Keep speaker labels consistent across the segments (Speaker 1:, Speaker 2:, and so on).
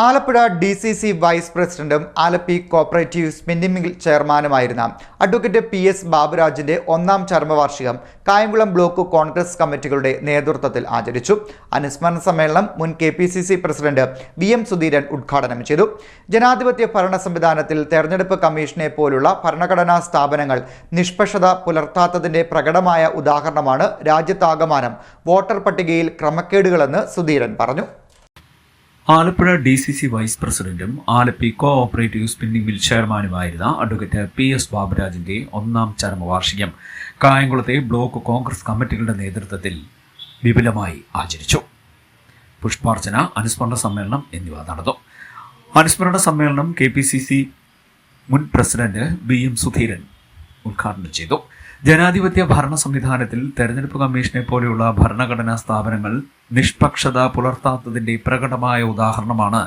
Speaker 1: Alappuzha D C C vice പ്രസിഡന്റും Alleppey cooperative spinning mill ചെയർമാനുമായിരുന്ന advocate P S ബാബുരാജിന്റെ ഒന്നാം ചരമവാർഷികം കായംകുളം ബ്ലോക്ക് കോൺഗ്രസ് കമ്മിറ്റികളുടെ നേതൃത്വത്തിൽ ആചരിച്ചു. അനുസ്മരണ സമ്മേളനം മുൻ K P C C president V M Sudheeran ഉദ്ഘാടനം ചെയ്തു. ജനാധിപത്യ ഭരണ സംവിധാനത്തിൽ തെരഞ്ഞെടുപ്പ് കമ്മീഷനെ പോലുള്ള ഭരണഘടനാ സ്ഥാപനങ്ങൾ നിഷ്പക്ഷത പുലർത്താത്തതിന്റെ പ്രകടമായ ഉദാഹരണമാണ് രാജ്യത്താകമാനം വോട്ടർ പട്ടികയിൽ ക്രമക്കേടുകളെന്ന് സുധീരൻ പറഞ്ഞു.
Speaker 2: Alappuzha D C C vice പ്രസിഡന്റും Alleppey cooperative spinning mill ചെയർമാനുമായിരുന്ന അഡ്വക്കേറ്റ് പി എസ് ബാബുരാജിന്റെ ഒന്നാം ചരമവാർഷികം കായംകുളത്തെ ബ്ലോക്ക് കോൺഗ്രസ് കമ്മിറ്റികളുടെ നേതൃത്വത്തിൽ വിപുലമായി ആചരിച്ചു. പുഷ്പാർച്ചന അനുസ്മരണ സമ്മേളനം എന്നിവ നടന്നു. അനുസ്മരണ സമ്മേളനം കെ പി സി സി മുൻ പ്രസിഡന്റ് ബി എം സുധീരൻ ഉദ്ഘാടനം ചെയ്തു. ജനാധിപത്യ ഭരണ സംവിധാനത്തിൽ തെരഞ്ഞെടുപ്പ് കമ്മീഷനെ പോലെയുള്ള ഭരണഘടനാ സ്ഥാപനങ്ങൾ നിഷ്പക്ഷത പുലർത്താത്തതിന്റെ പ്രകടമായ ഉദാഹരണമാണ്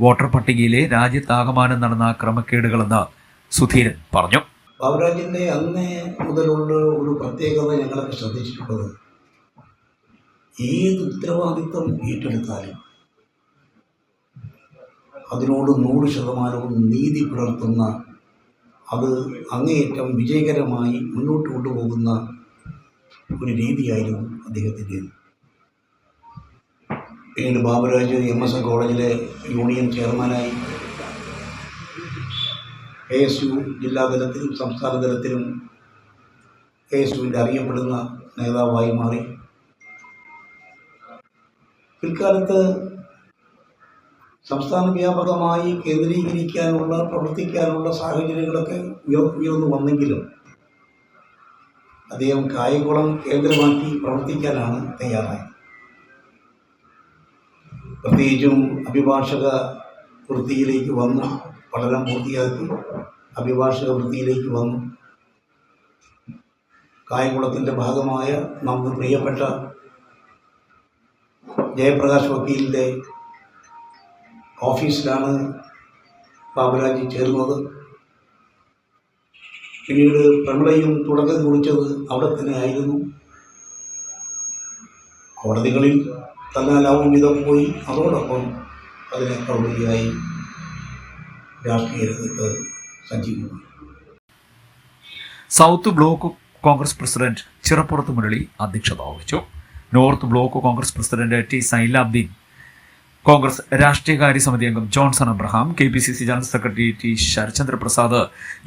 Speaker 2: വോട്ടർ പട്ടികയിലെ രാജ്യത്താകമാനം നടന്ന ക്രമക്കേടുകളെന്ന് സുധീരൻ പറഞ്ഞു.
Speaker 3: ബാബുരാജിന്റെ അന്നേ മുതലുള്ള ഒരു പ്രത്യേകത ഞങ്ങളൊക്കെ ശ്രദ്ധിച്ചിട്ടുള്ളത് ഏത് ഉത്തരവാദിത്വം ഏറ്റെടുത്താലും അതിനോട് നൂറ് ശതമാനവും നീതി പുലർത്തുന്ന അത് അങ്ങേയറ്റം വിജയകരമായി മുന്നോട്ട് കൊണ്ടുപോകുന്ന ഒരു രീതിയായിരുന്നു അദ്ദേഹത്തിന്റെ. പിന്നീട് ബാബുരാജ് എം എസ് എൻ കോളേജിലെ യൂണിയൻ ചെയർമാനായി. എ എസ് യു ജില്ലാതലത്തിലും സംസ്ഥാന തലത്തിലും എ എസ് യുവിന്റെ അറിയപ്പെടുന്ന നേതാവായി മാറി. പിൽക്കാലത്ത് സംസ്ഥാന വ്യാപകമായി കേന്ദ്രീകരിക്കാനുള്ള പ്രവർത്തിക്കാനുള്ള സാഹചര്യങ്ങളൊക്കെ ഉയർ ഉയർന്നു വന്നെങ്കിലും അദ്ദേഹം കായംകുളം കേന്ദ്രമാക്കി പ്രവർത്തിക്കാനാണ് തയ്യാറായത് പ്രത്യേകിച്ചും അഭിഭാഷക വൃത്തിയിലേക്ക് വന്നു. പഠനം പൂർത്തിയാക്കി അഭിഭാഷക വൃത്തിയിലേക്ക് വന്നു. കായംകുളത്തിന്റെ ഭാഗമായ നമുക്ക് പ്രിയപ്പെട്ട ജയപ്രകാശ് വക്കീലിന്റെ ഓഫീസിലാണ് ബാബുരാജി ചേർന്നത് പിന്നീട് പ്രമളയും തുടക്കം കുറിച്ചത് അവിടെ തന്നെ ആയിരുന്നു. കോടതികളിൽ തന്നാലാവും വിധം പോയി. അതോടൊപ്പം അതിനെ ഉപരിയായി രാഷ്ട്രീയ രംഗത്ത് സജീവമാണ്
Speaker 2: south block Congress president Chirappurath Murali അധ്യക്ഷത വഹിച്ചു. North block Congress president T Zainulabdeen Congress രാഷ്ട്രീയകാര്യ സമിതി അംഗം Johnson Abraham K P C C general secretary T Sarachandra Prasad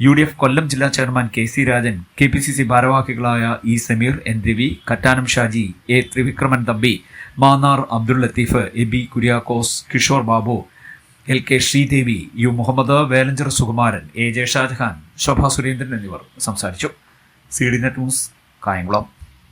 Speaker 2: U D F Kollam ജില്ലാ chairman K C Rajan K P C C ഭാരവാഹികളായ E Sameer N Ravi Kattanam Shaji A Thrivikraman Thampi Mannar Abdul Latheef A B Kuriakose Kishore Babu L K Sreedevi U Muhammad Velanchar Sukumaran A J Shajahan Shobha Surendran എന്നിവർ സംസാരിച്ചു. C D net news Kayamkulam.